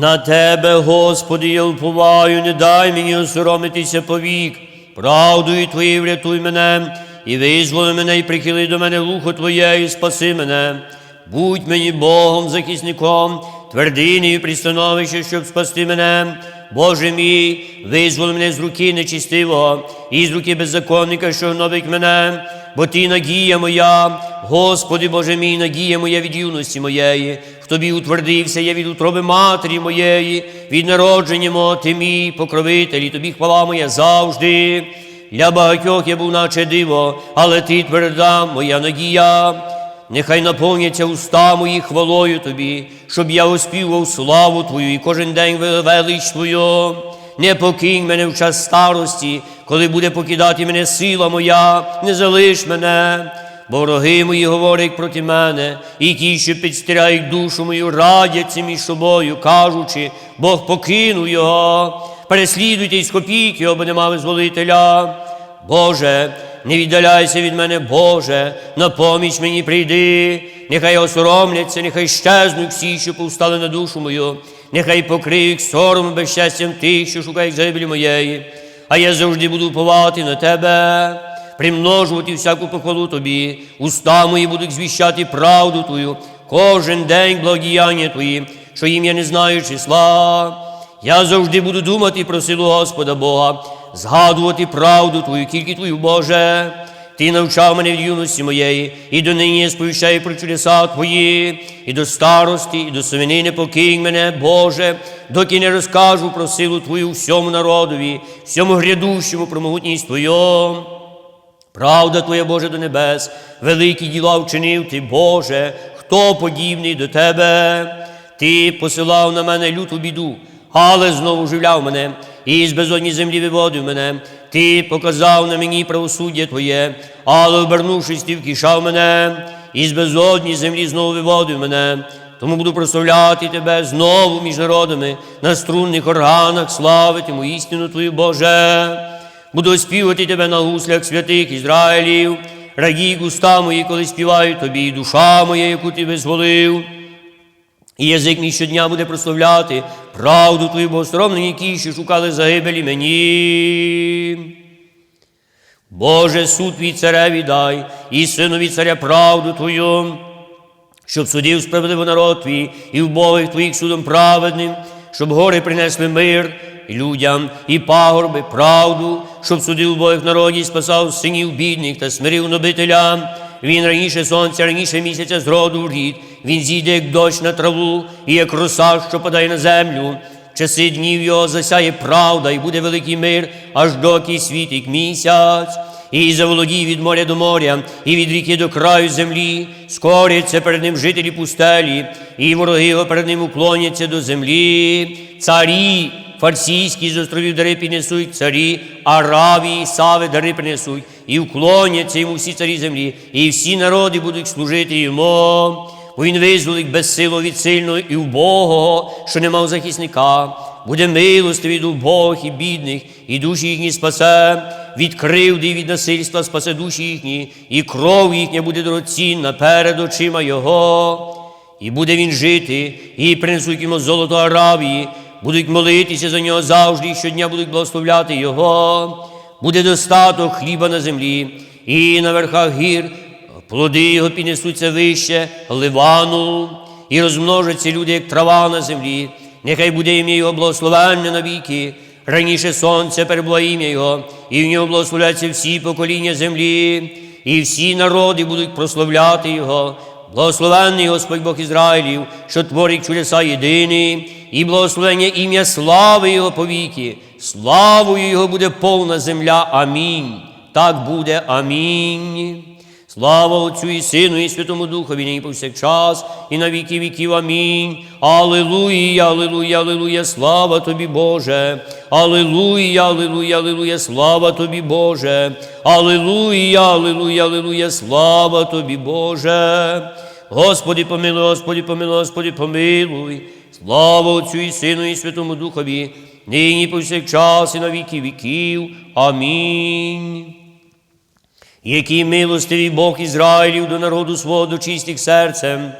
На тебе, Господи, я уповаю, не дай мені осоромитися повік. Правдою Твоєю врятуй мене, і визволи мене, і прихили до мене лухо Твоє, і спаси мене. Будь мені Богом, захисником, твердинею пристановище, щоб спасти мене. Боже мій, визволи мене з руки нечистивого і з руки беззаконника, що гнобить мене, бо ти надія моя, Господи Боже мій, надія моя від юності моєї. Тобі утвердився я від утроби матері моєї, від народження мого ти мій покровитель, і тобі хвала моя завжди. Для багатьох я був наче диво, але ти тверда моя надія. Нехай наповняться уста мої хвалою тобі, щоб я оспівав славу Твою і кожен день велич Твою. Не покинь мене в час старості, коли буде покидати мене сила моя, не залиш мене. Вороги мої говорять проти мене, і ті, що підстирають душу мою, радяться між собою, кажучи, Бог покинув його. Переслідуйте й скопіть його, бо нема визволителя. Боже, не віддаляйся від мене, Боже, на поміч мені прийди, нехай осоромляться, нехай щезнуть всі, що повстали на душу мою, нехай покриють сором безщастям тих, що шукають загибелі моєї, а я завжди буду уповати на тебе, примножувати всяку похвалу тобі, уста мої будуть звіщати правду Твою, кожен день благодіяння Твої, що їм я не знаю числа. Я завжди буду думати про силу Господа Бога, згадувати правду Твою, тільки Твою, Боже. Ти навчав мене від юності моєї, і до нині я сповіщаю про чудеса Твої, і до старості, і до совини не покинь мене, Боже, доки не розкажу про силу Твою всьому народові, всьому грядущому про могутність Твою. Правда Твоя, Боже, до небес, великі діла вчинив Ти, Боже, хто подібний до Тебе? Ти посилав на мене люту біду, але знову живляв мене, і з безодні землі виводив мене. Ти показав на мені правосуддя Твоє, але обернувшись, ти вкішав мене, і з безодні землі знову виводив мене. Тому буду прославляти Тебе знову між народами, на струнних органах славитиму істину Твою, Боже. Буду співати тебе на гуслях святих Ізраїлів, радій уста мої, коли співаю тобі, і душа моя, яку ти визволив. І язик мій щодня буде прославляти правду твою богосоромні ті, що шукали загибелі мені. Боже, суд твій цареві дай, і синові царя правду Твою, щоб судив справедливо народ твій, і вбогих твоїх судом праведним, щоб гори принесли мир людям, і пагорби, правду, щоб судив убогих народів, спасав синів бідних та смирив нобителям. Він раніше сонця, раніше місяця зроду рід, він зійде, як дощ на траву, і як роса, що падає на землю. Часи днів його засяє правда, і буде великий мир, аж доки світить місяць. І заволодій від моря до моря, і від ріки до краю землі, скоряться перед ним жителі пустелі, і вороги його перед ним уклоняться до землі. Царі фарсійські з островів дари піднесуть, царі Аравії, Сави дари принесуть, і вклоняться йому всі царі землі, і всі народи будуть служити йому. Бо він визволить безсило від сильного і убогого, що не мав захисника, буде милостивий до убогих і бідних, і душі їхні спасе, від кривди і від насильства спасе душі їхні, і кров їхня буде дорогоцінна перед очима Його. І буде він жити, і принесуть йому золото Аравії, будуть молитися за нього завжди, і щодня будуть благословляти Його. Буде достаток хліба на землі, і на верхах гір плоди його піднесуться вище ливану, і розмножаться люди, як трава на землі. Нехай буде ім'я Його благословенне навіки. Раніше сонце перебуло ім'я Його, і в нього благословляться всі покоління землі, і всі народи будуть прославляти Його. Благословенний Господь Бог Ізраїлів, що творить чудеса єдині, і благословення ім'я слави Його повіки. Славою Його буде повна земля. Амінь. Так буде. Амінь. Слава Отцю і Сину, і Святому Духові, нині повсякчас, і на віки віків. Амінь. Аллилуйя, аллилуйя, аллилуйя, слава тобі, Боже. Аллилуйя, аллилуйя, аллилуйя, слава тобі, Боже. Аллилуйя, аллилуйя, аллилуйя, слава тобі, Боже. Господи, помилуй, Господи, помилуй, Господи, помилуй. Слава Отцю і Сину, і Святому Духові, нині повсякчас, і на віки віків. Амінь. Який милостивий Бог Ізраїлів до народу свого до чистих серцем,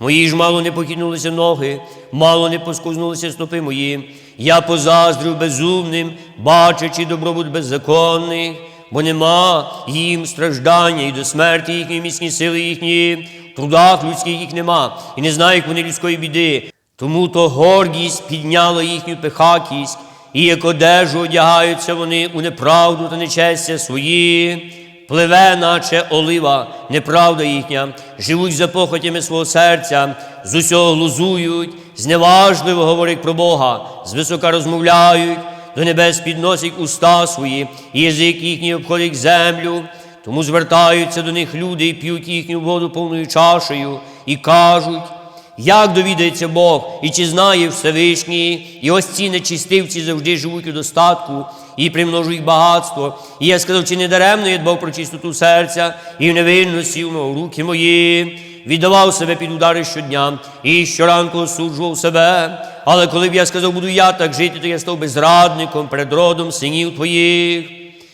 Мої ж мало не похитнулися ноги, мало не поскузнулися стопи мої. Я позаздрив безумним, бачачи добробут беззаконних, бо нема їм страждання і до смерті їхньої міцні сили їхні, в трудах людських їх нема, і не знають вони людської біди. Тому то гордість підняла їхню пихакість, і як одежу одягаються вони у неправду та нечестя свої. Пливе, наче олива, неправда їхня, живуть за похотями свого серця, з усього глузують, зневажливо говорять про Бога, звисока розмовляють, до небес підносять уста свої, і язик їхній обходить землю. Тому звертаються до них люди і п'ють їхню воду повною чашею, і кажуть, як довідається Бог, і чи знає Всевишній, і ось ці нечистивці завжди живуть у достатку і примножують багатство. І я сказав, чи не даремно я дбав про чистоту серця, і в невинності умив руки мої, віддавав себе під удари щодня, і щоранку осуджував себе. Але коли б я сказав, буду я так жити, то я став безрадником перед родом синів твоїх.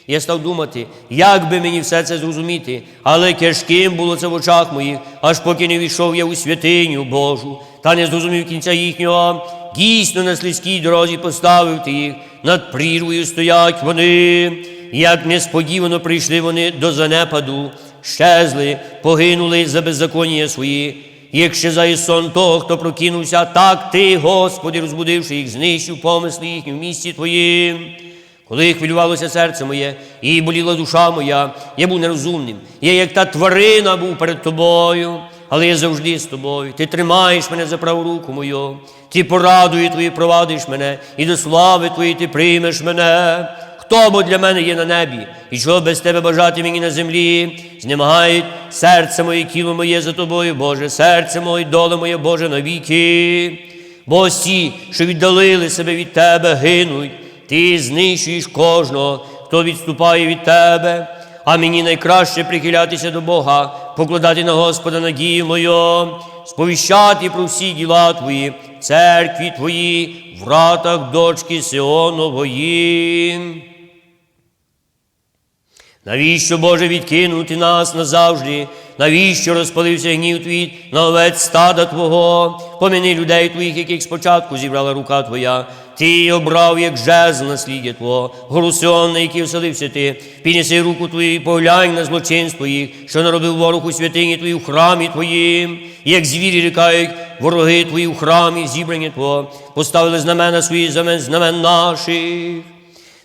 Я став думати, як би мені все це зрозуміти, але тяжким було це в очах моїх, аж поки не війшов я у святиню Божу, та не зрозумів кінця їхнього. Дійсно на слизькій дорозі поставив ти їх, над прірвою стоять вони, як несподівано прийшли вони до занепаду, щезли, погинули за беззаконня свої. Як щезає сон того, хто прокинувся, так ти, Господи, розбудивши їх, знищив помисли їхні в місті Твоїм. Коли хвилювалося серце моє, і боліла душа моя, я був нерозумним. Я, як та тварина, був перед тобою, але я завжди з тобою. Ти тримаєш мене за праву руку мою, ти порадою твої провадиш мене, і до слави твої ти приймеш мене. Хто бо для мене є на небі, і чого без тебе бажати мені на землі? Знемагають серце моє, тіло моє за тобою, Боже, серце моє, доле моє, Боже, навіки. Бо ті, що віддалили себе від тебе, гинуть. Ти знищуєш кожного, хто відступає від тебе, а мені найкраще прихилятися до Бога, покладати на Господа надію мою, сповіщати про всі діла Твої, церкві Твої, в вратах дочки Сіонової. Навіщо, Боже, відкинути нас назавжди? Навіщо розпалився гнів твій на овець стада Твого? Поміни людей твоїх, яких спочатку зібрала рука Твоя. Ти обрав, як жезл наслідя Твого, гору на який оселився ти. Піднеси руку Твою і поглянь на злочинство їх, що наробив ворог у святині Твої в храмі Твоїм. Як звірі рікають вороги Твої в храмі, зібрані Твого, поставили знамена свої замен знамен наших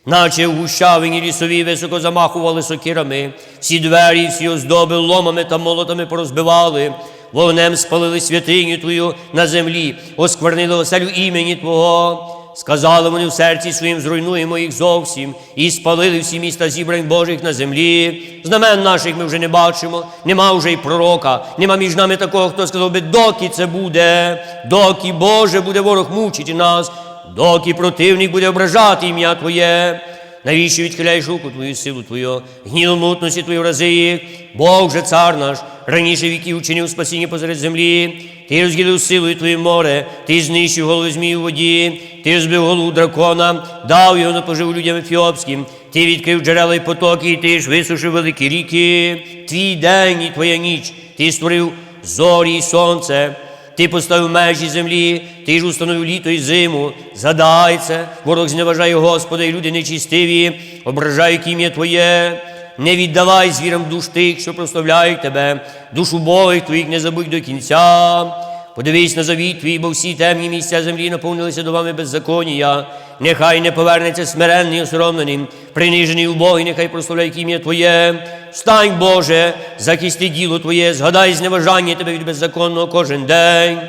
наче в гущавині лісові високо замахували сокирами, всі двері, всі оздоби ломами та молотами порозбивали, вогнем спалили святиню Твою на землі, осквернили оселю імені Твого. Сказали вони в серці своїм, зруйнуємо їх зовсім, і спалили всі міста зібрань Божих на землі. Знамен наших ми вже не бачимо, нема вже й пророка, нема між нами такого, хто сказав би, доки це буде, доки Боже буде ворог мучити нас, доки противник буде ображати ім'я Твоє. Навіщо відхиляєш руку Твою силу Твою, гнілу мутності Твою рази їх? Бог же цар наш, раніше віків учинив спасіння посеред землі, ти розділив силою Твоє море, ти знищив голови змій у воді, ти збив голову дракона, дав його на поживу людям ефіопським, ти відкрив джерела й потоки, і ти ж висушив великі ріки, твій день і твоя ніч, ти створив зорі і сонце. Ти поставив межі землі, ти ж установив літо і зиму. Задай це, ворог зневажає Господа, і люди нечистиві, ображають ім'я Твоє. Не віддавай звірам душ тих, що прославляють тебе, душу Бога твоїх не забудь до кінця. Подивись на завіт твій, бо всі темні місця землі наповнилися до вами беззаконія. Нехай не повернеться смиренний, осоромлений, принижений убогий, нехай прославляє ім'я Твоє. Встань, Боже, захисти діло Твоє, згадай зневажання Тебе від беззаконного кожен день.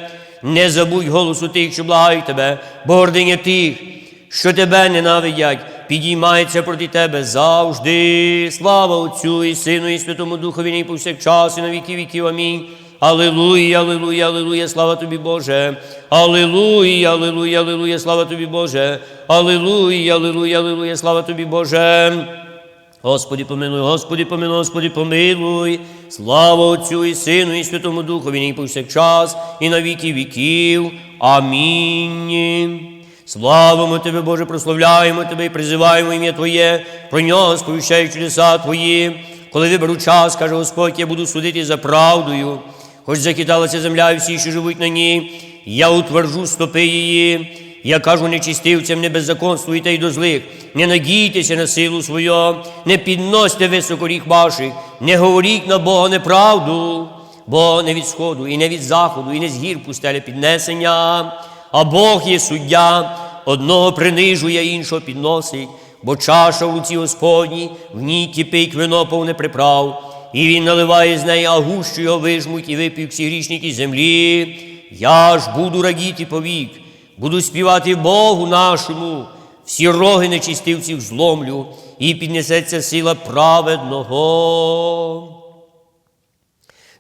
Не забудь голосу тих, що благають Тебе, бо гординя тих, що Тебе ненавидять, підіймається проти Тебе завжди. Слава Отцю і Сину, і Святому Духові, і повсякчас, і на віки віків. Амінь. Аллилуйя, аллилуйя, аллилуйя, слава тобі, Боже. Аллилуйя, аллилуйя, аллилуйя, слава тобі, Боже. Аллилуйя, аллилуйя, аллилуйя, слава тобі, Боже. Господи, помилуй, Господи, помилуй, Господи, помилуй. Слава Отцю і Сину, і Святому Духові, і повсякчас, і на віки віків. Амінь. Славимо Тебе, Боже, прославляємо Тебе і призиваємо ім'я Твоє, про нього сповіщаючи чудеса Твої. Коли виберу час, каже Господь, я буду судити за правдою. Хоч захиталася земля і всі, що живуть на ній, я утверджу стопи її. Я кажу нечистивцям, не беззаконствуйте й до злих, не надійтеся на силу свою, не підносьте високо ріг ваших, не говоріть на Бога неправду, бо не від сходу, і не від заходу, і не з гір пустеля піднесення, а Бог є суддя, одного принижує, іншого підносить, бо чаша в руці Господній, в ній кипить вино повне приправ, і він наливає з неї, а гущу його вижмуть, і вип'ють всі грішники землі. Я ж буду радіти повік, буду співати Богу нашому, всі роги нечистивців зломлю, і піднесеться сила праведного.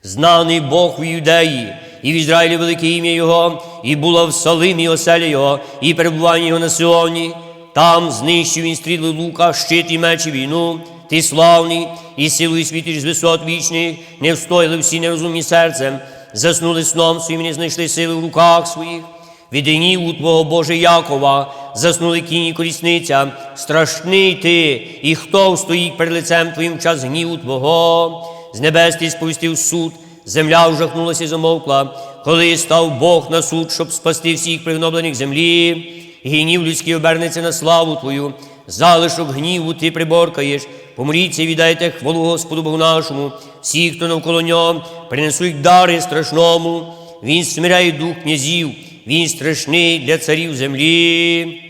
Знаний Бог в Юдеї, і в Ізраїлі велике ім'я Його, і було в Салимі оселя Його, і перебування Його на Сіоні. Там знищив він стріли лука, щит і меч і війну. Ти славний, і силою світиш з висот вічних, не встояли всі нерозумні серцем, заснули сном своїм, не знайшли сили в руках своїх. Від гніву Твого Боже Якова заснули кіні колісниця, страшний ти, і хто встоїть перед лицем Твоїм в час гніву Твого. З небес ти сповістив суд, земля вжахнулася і замовкла, коли став Бог на суд, щоб спасти всіх пригноблених землі. Гнів людський обернеться на славу Твою, залишок гніву ти приборкаєш. Помріться і віддайте хвалу Господу Богу нашому, всі, хто навколо нього, принесуть дари страшному. Він смиряє дух князів, він страшний для царів землі.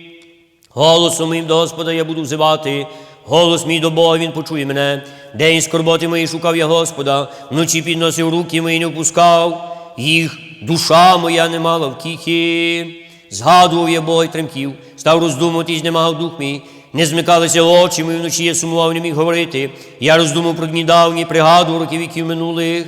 Голосом моїм до Господа я буду взивати, голос мій до Бога, Він почує мене. День скорботи мої шукав я Господа, вночі підносив руки мої, не впускав, їх душа моя не мала втіхи. Згадував я Бога й тремтів, став роздумувати і знемагав дух мій. Не змикалися очі мої вночі, я сумував, не міг говорити. Я роздумав про дні давні, пригадував роки віків минулих.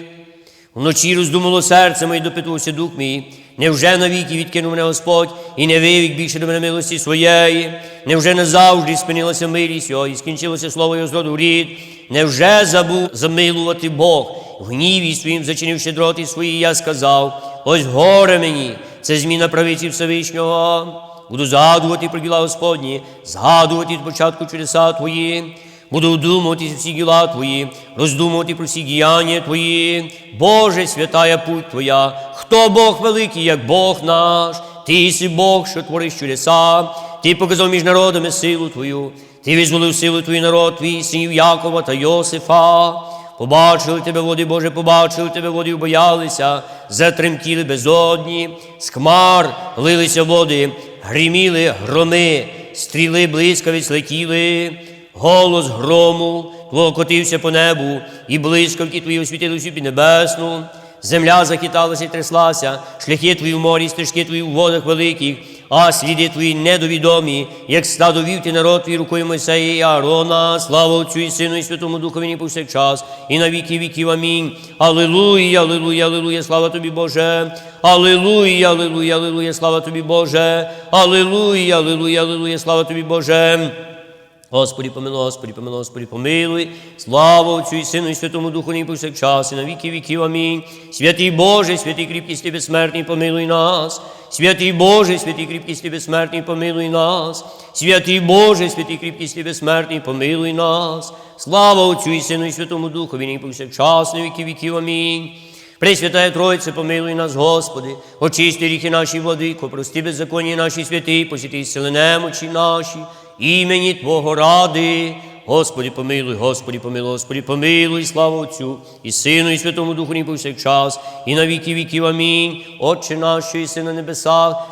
Вночі роздумало серце моє, допитувався дух мій. Невже навіки відкинув мене Господь і не вивік більше до мене милості своєї? Невже назавжди спинилася милість його і скінчилося слово його з роду в рід? Невже забув замилувати Бог? В гніві своїм зачинив щедроти свої, я сказав: ось горе мені, це зміна правиці Всевишнього. Буду згадувати про діла Господні, згадувати від початку чудеса Твої. Буду думати всі діла Твої, роздумувати про всі діяння Твої. Боже, святая путь Твоя, хто Бог великий, як Бог наш, Ти єси Бог, що твориш чудеса, Ти показав між народами силу Твою, Ти визволив силу Твій народ, Твій синів Якова та Йосифа. Побачили тебе, води, Боже, побачили тебе, води, боялися, затремтіли безодні, з хмар лилися води, гриміли громи, стріли блискавиць летіли. Голос грому клокотився котився по небу, і блискавки твої освітили всю піднебесну. Земля захиталася і тряслася, шляхи твої в морі, стежки твої в водах великих, а сліди твої недовідомі, як стадо вів ти народ твій рукою Мойсея і Аарона, слава Отцю і Сину, і Святому Духові і повсякчас, і на віки віків. Амінь. Аллилуйя, аллилуйя, аллилуйя, слава тобі, Боже. Аллилуйя, аллилуйя, аллилуйя, слава тобі, Боже. Аллилуйя, аллилуйя, аллилуйя, слава тобі, Боже. Господи, помилуй, Господи, помилуй, Господи, помилуй. Слава Отцю і Сину, і Святому Духу, нині повсякчас, і на віки віків. Амінь. Святий Боже, святий кріпкісти безсмертний, помилуй нас. Святий Боже, святий кріпкісти безсмертний, помилуй нас. Святий Боже, святий кріпкісти безсмертний, помилуй нас. Слава Отцю і Сину, і Святому Духу, нині повсякчас, на віки віків. Амінь. Пресвятая Тройце, помилуй нас, Господи, очисти ріхи наші владико, прости беззаконні наші святі, посіти сили немочі наші, імені Твого ради. Господи, помилуй, Господи, помилуй, Господи, помилуй, слава Отцю, і Сину, і Святому Духу, ні повсякчас, і на віки віків. Амінь. Отче наш, єси на небесах,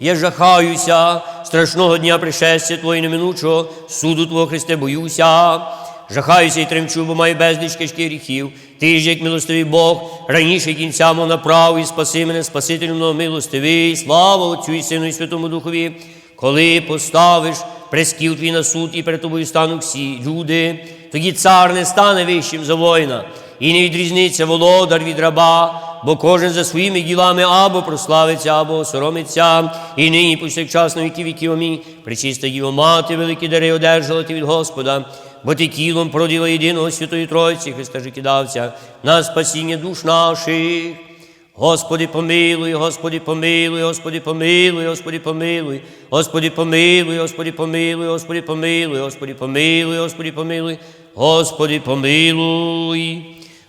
я жахаюся. Страшного дня пришестя Твого неминучого, суду Твого Христе боюся. Жахаюся і тремчу, бо маю безліч кишки гріхів. Ти ж, як милостивий Бог, раніше кінця мов направ і спаси мене, Спасителю мною милостивий, слава Отцю і Сину і Святому Духові, коли поставиш прескіл твій на суд і перед тобою стануть всі люди, тоді цар не стане вищим за воїна, і не відрізниться володар від раба, бо кожен за своїми ділами або прославиться, або осоромиться, і нині повсякчас на віки віків амінь. Пречиста Діво Мати, великі дари одержала ти від Господа, бо ти тілом породила єдиного Святої Тройці, Христа Життєдавця, на спасіння душ наших. Господи, помилуй, Господи, помилуй, Господи, помилуй, Господи, помилуй, Господи, помилуй, Господи, помилуй, Господи, помилуй, Господи, помилуй, Господи, помилуй, Господи, помилуй.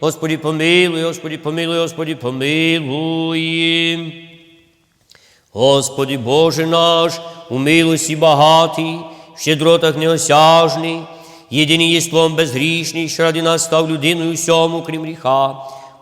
Господи, помилуй, Господи, помилуй, Господи, помилуй. Господи Боже наш, у милості багатий, в щедротах неосяжний, єдиний єством безгрішний, що ради нас став людиною всьому, крім гріха.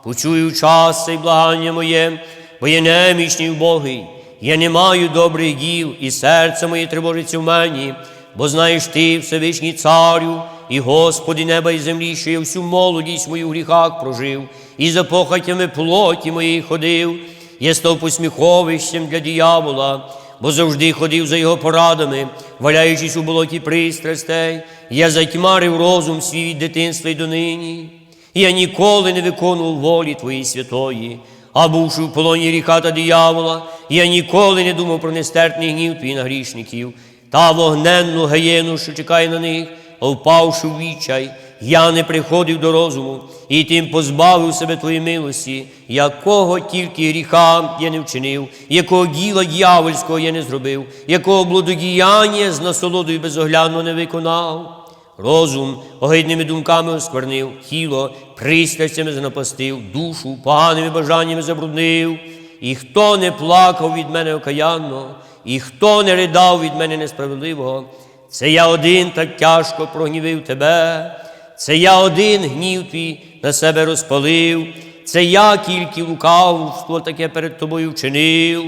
Почую час цей благання моє, бо я немічний убогий, я не маю добрих діл, і серце моє тривожиться в мені, бо знаєш ти, Всевишній Царю, і Господи неба і землі, що я всю молодість мою в гріхах прожив, і за похотями плоті моєї ходив. Я став посміховищем для диявола, бо завжди ходив за його порадами, валяючись у болоті пристрастей, я затьмарив розум свій від дитинства й донині. Я ніколи не виконував волі Твоєї святої, а бувши в полоні ріха та диявола, я ніколи не думав про нестерпний гнів твій на грішників та вогненну гаєну, що чекає на них, впавши в відчай, я не приходив до розуму і тим позбавив себе твоєї милості, якого тільки гріха я не вчинив, якого діла дьявольського я не зробив, якого блудодіяння з насолодою безоглядно не виконав. Розум огидними думками осквернив, тіло пристрастями занапастив, душу поганими бажаннями забруднив. І хто не плакав від мене окаянно, і хто не ридав від мене несправедливого, це я один так тяжко прогнівив тебе, це я один гнів твій на себе розпалив, це я тільки лукавство таке перед тобою вчинив.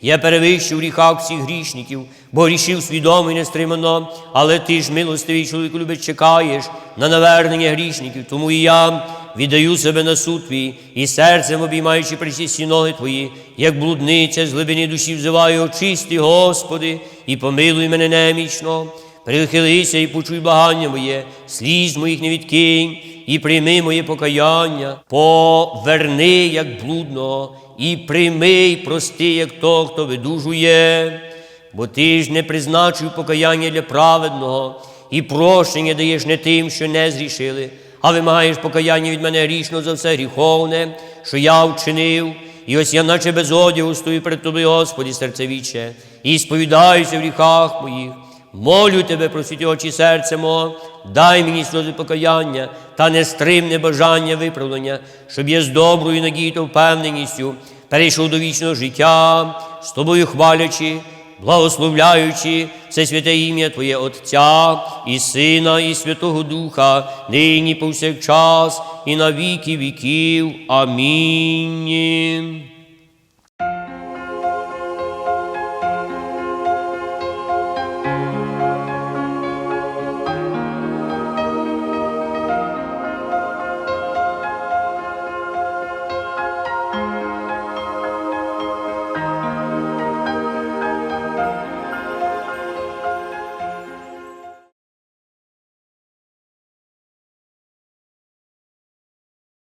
Я перевищив в гріхах всіх грішників, бо рішив свідомо і нестримано, але ти ж, милостивий чоловік, любить, чекаєш на навернення грішників, тому і я віддаю себе на суд твій, і серцем обіймаючи причисті ноги твої, як блудниця з глибини душі взиваю, очисти, Господи, і помилуй мене немічно. Прихилися і почуй благання моє, сліз моїх не відкинь, і прийми моє покаяння, поверни, як блудно, і прийми, й прости, як то, хто видужує, бо ти ж не призначив покаяння для праведного, і прощення даєш не тим, що не зрішили, а вимагаєш покаяння від мене грішно за все гріховне, що я вчинив. І ось я, наче без одягу, стою перед тобою, Господі, серцевіче, і сповідаюся в гріхах моїх. Молю тебе, просвіті очі серця мого, дай мені сльози покаяння та нестримне бажання виправлення, щоб я з доброю надією та впевненістю перейшов до вічного життя, з тобою хвалячи, благословляючи все святе ім'я Твоє Отця і Сина, і Святого Духа, нині повсякчас, і на віки віків. Амінь.